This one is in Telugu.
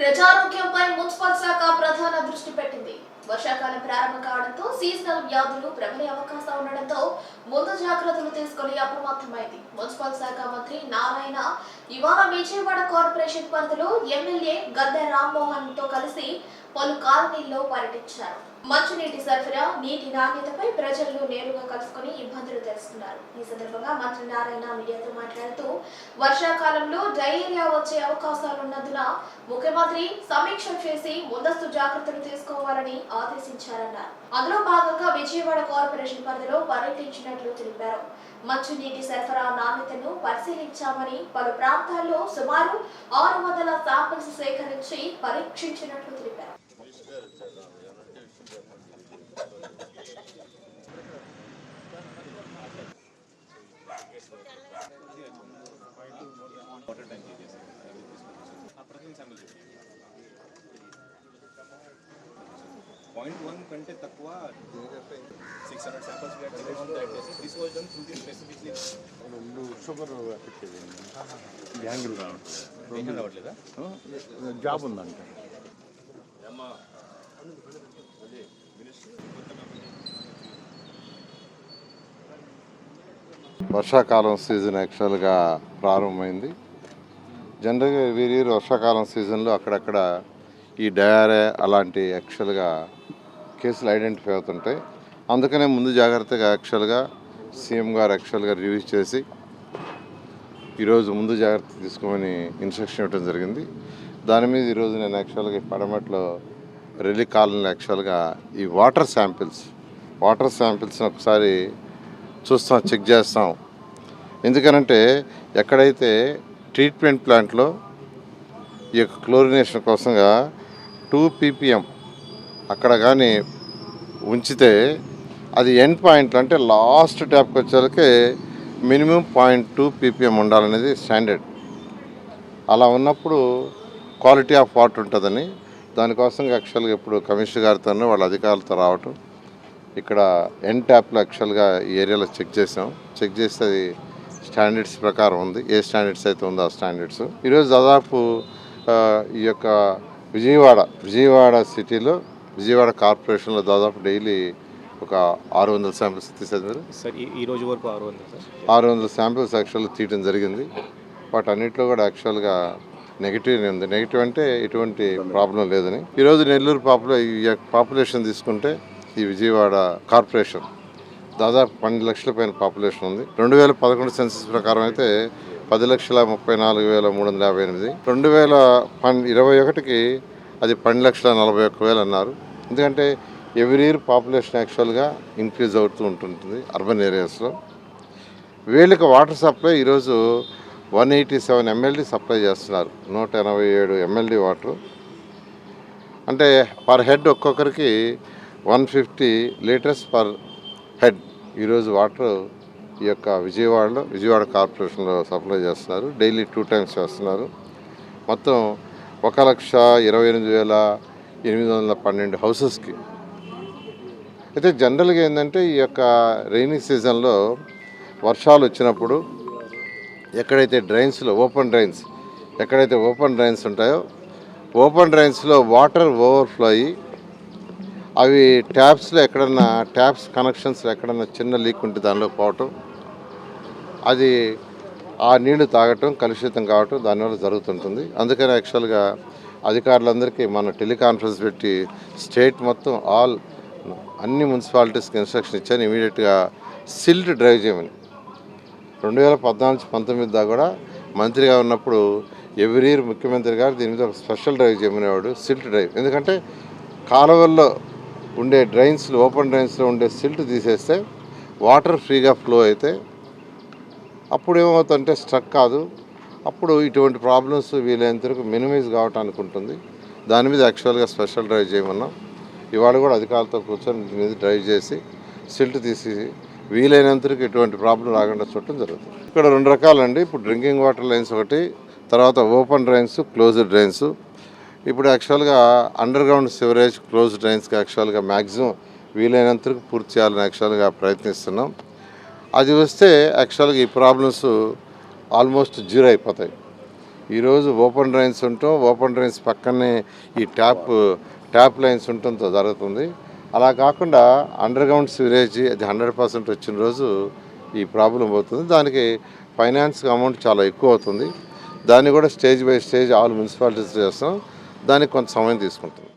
ప్రజారోగ్యంపై మున్సిపల్ శాఖ ప్రధాన దృష్టి పెట్టింది. వర్షాకాలం ప్రారంభం కావడంతో సీజనల్ వ్యాధులు ప్రబలే అవకాశం ఉండడంతో ముందు జాగ్రత్తలు తీసుకుని అప్రమత్తమైంది. మున్సిపల్ శాఖ మంత్రి నారాయణ ఇవాళ విజయవాడ కార్పొరేషన్ పరిధిలో ఎమ్మెల్యే గద్దె రామ్మోహన్తో కలిసి పలు కాలనీల్లో పర్యటించారు. మంచినీటి సరఫరా నీటి నాణ్యతపై ప్రజలను నేరుగా కలుసుకుని ఇబ్బందులు తెలుసుకున్నారు ఈ సందర్భంగా మంత్రి నారాయణ మీడియాతో మాట్లాడుతూ వర్షాకాలంలో డయేరియా వచ్చే అవకాశాలున్నందున ముఖ్యమంత్రి సమీక్ష చేసి ముందస్తు జాగ్రత్తలు తీసుకోవాలని ఆదేశించారన్నారు. అందులో భాగంగా విజయవాడ కార్పొరేషన్ పరిధిలో పర్యటించినట్లు తెలిపారు. మంచినీటి సరఫరా నాణ్యతను పరిశీలించామని పలు ప్రాంతాల్లో సుమారు ఆరు వందల శాంపిల్స్ సేకరించి పరీక్షించినట్లు తెలిపారు. వాటర్ ట్యాంక్ చేసేసి ఆ ప్రతి శాంపుల్ పాయింట్ వన్ కంటే తక్కువ six hundred samples this was done through the specifically sugar effect రావట్లేదా. జాబ్ ఉందంట. వర్షాకాలం సీజన్ యాక్చువల్గా ప్రారంభమైంది. జనరల్గా వీరి వర్షాకాలం సీజన్లో అక్కడక్కడ ఈ డయారే అలాంటి యాక్చువల్గా కేసులు ఐడెంటిఫై అవుతుంటాయి. అందుకనే ముందు జాగ్రత్తగా యాక్చువల్గా సీఎం గారు యాక్చువల్గా రివ్యూ చేసి ఈరోజు ముందు జాగ్రత్త తీసుకోమని ఇన్స్ట్రక్షన్ ఇవ్వడం జరిగింది. దాని మీద ఈరోజు నేను యాక్చువల్గా పడమట్లో రెలీ కాలనీ యాక్చువల్గా ఈ వాటర్ శాంపిల్స్ వాటర్ శాంపిల్స్ని ఒకసారి చూస్తాం చెక్ చేస్తాం. ఎందుకనంటే ఎక్కడైతే ట్రీట్మెంట్ ప్లాంట్లో ఈ యొక్క క్లోరినేషన్ కోసంగా టూ పీపీఎం అక్కడ కానీ ఉంచితే అది ఎండ్ పాయింట్లు అంటే లాస్ట్ ట్యాప్కి వచ్చేసరికి మినిమం పాయింట్ టూ పీపీఎం ఉండాలనేది స్టాండర్డ్ అలా ఉన్నప్పుడు క్వాలిటీ ఆఫ్ వాటర్ ఉంటుందని దానికోసం యాక్చువల్గా ఇప్పుడు కమిషనర్ గారితోనే వాళ్ళ అధికారులతో రావటం ఇక్కడ ఎన్ ట్యాప్లో యాక్చువల్గా ఈ ఏరియాలో చెక్ చేసాం చెక్ చేస్తే అది స్టాండర్డ్స్ ప్రకారం ఉంది. ఏ స్టాండర్డ్స్ అయితే ఉందో ఆ స్టాండర్డ్స్ ఈరోజు దాదాపు ఈ యొక్క విజయవాడ విజయవాడ సిటీలో విజయవాడ కార్పొరేషన్లో దాదాపు డైలీ ఒక ఆరు వందల శాంపిల్స్ తీసేది మీరు సార్ ఈ రోజు వరకు ఆరు వందలు సార్? ఆరు వందల శాంపిల్స్ యాక్చువల్గా తీయడం జరిగింది. వాటి అన్నింటిలో కూడా యాక్చువల్గా నెగిటివ్ ఉంది. నెగిటివ్ అంటే ఎటువంటి ప్రాబ్లం లేదని. ఈరోజు నెల్లూరు పాపులే ఈ పాపులేషన్ తీసుకుంటే ఈ విజయవాడ కార్పొరేషన్ దాదాపు పన్నెండు లక్షల పైన పాపులేషన్ ఉంది. రెండు వేల పదకొండు సెన్సస్ ప్రకారం అయితే పది లక్షల ముప్పై నాలుగు వేల మూడు వందల యాభై ఎనిమిది. రెండు వేల పన్ ఇరవై ఒకటికి అది పన్నెండు లక్షల నలభై ఒక్క వేలు అన్నారు. ఎందుకంటే ఎవ్రీ ఇయర్ పాపులేషన్ యాక్చువల్గా ఇంక్రీజ్ అవుతూ ఉంటుంటుంది అర్బన్ ఏరియాస్లో వీళ్ళకి వాటర్ సప్లై ఈరోజు one eighty seven MLD supply చేస్తున్నారు. నూట ఎనభై ఏడు ఎంఎల్డీ వాటర్ అంటే పర్ హెడ్ ఒక్కొక్కరికి one fifty litres per head ఈరోజు వాటర్ ఈ యొక్క విజయవాడలో విజయవాడ కార్పొరేషన్లో సప్లై చేస్తున్నారు. డైలీ టూ టైమ్స్ చేస్తున్నారు. మొత్తం ఒక లక్ష ఇరవై ఎనిమిది వేల ఎనిమిది వందల పన్నెండు హౌసెస్కి. అయితే జనరల్గా ఏంటంటే ఈ యొక్క రైనీ సీజన్లో వర్షాలు వచ్చినప్పుడు ఎక్కడైతే డ్రైన్స్లో ఓపెన్ డ్రైన్స్ ఎక్కడైతే ఓపెన్ డ్రైన్స్ ఉంటాయో ఓపెన్ డ్రైన్స్లో వాటర్ ఓవర్ఫ్లో అయ్యి అవి ట్యాప్స్లో ఎక్కడన్నా ట్యాప్స్ కనెక్షన్స్లో ఎక్కడన్నా చిన్న లీక్ ఉంటే దానిలో పోవటం అది ఆ నీళ్ళు తాగటం కలుషితం కావటం దానివల్ల జరుగుతుంటుంది. అందుకని యాక్చువల్గా అధికారులందరికీ మన టెలికాన్ఫరెన్స్ పెట్టి స్టేట్ మొత్తం ఆల్ అన్ని మున్సిపాలిటీస్కి ఇన్స్ట్రక్షన్ ఇచ్చాను. ఇమీడియట్గా సిల్ట్ డ్రైవ్ చేయమని. రెండు వేల పద్నాలుగు పంతొమ్మిది దాకా కూడా మంత్రిగా ఉన్నప్పుడు ఎవ్రీ ఇయర్ ముఖ్యమంత్రి గారు దీని మీద ఒక స్పెషల్ డ్రైవ్ చేయమనేవాడు సిల్ట్ డ్రైవ్. ఎందుకంటే కాలువల్లో ఉండే డ్రైన్స్లు ఓపెన్ డ్రైన్స్లో ఉండే సిల్ట్ తీసేస్తే వాటర్ ఫ్రీగా ఫ్లో అయితే అప్పుడు ఏమవుతుందంటే స్ట్రక్ కాదు. అప్పుడు ఇటువంటి ప్రాబ్లమ్స్ వీలైనంతవరకు మినిమైజ్ కావటానికి ఉంటుంది దాని మీద యాక్చువల్గా స్పెషల్ డ్రైవ్ చేయమన్నాం. ఇవాళ కూడా అధికారులతో కూర్చొని దీని మీద డ్రైవ్ చేసి సిల్ట్ తీసి వీలైనంత వరకు ఎటువంటి ప్రాబ్లం రాకుండా చూడటం జరుగుతుంది. ఇక్కడ రెండు రకాలండి. ఇప్పుడు డ్రింకింగ్ వాటర్ లైన్స్ ఒకటి తర్వాత ఓపెన్ డ్రైన్స్ క్లోజ్డ్ డ్రైన్స్. ఇప్పుడు యాక్చువల్గా అండర్ గ్రౌండ్ సివరేజ్ క్లోజ్ డ్రైన్స్కి యాక్చువల్గా మ్యాక్సిమం వీలైనంతరకు పూర్తి చేయాలని యాక్చువల్గా ప్రయత్నిస్తున్నాం. అది వస్తే యాక్చువల్గా ఈ ప్రాబ్లమ్స్ ఆల్మోస్ట్ జీరో అయిపోతాయి. ఈరోజు ఓపెన్ డ్రైన్స్ ఉంటాం ఓపెన్ డ్రైన్స్ పక్కనే ఈ ట్యాప్ ట్యాప్ లైన్స్ ఉండటంతో జరుగుతుంది. అలా కాకుండా అండర్ గ్రౌండ్ సివరేజ్ అది హండ్రెడ్ పర్సెంట్ వచ్చిన రోజు ఈ ప్రాబ్లం అవుతుంది. దానికి ఫైనాన్స్ అమౌంట్ చాలా ఎక్కువ అవుతుంది. దాన్ని కూడా stage by stage all municipalities చేస్తాం. దానికి కొంత సమయం తీసుకుంటుంది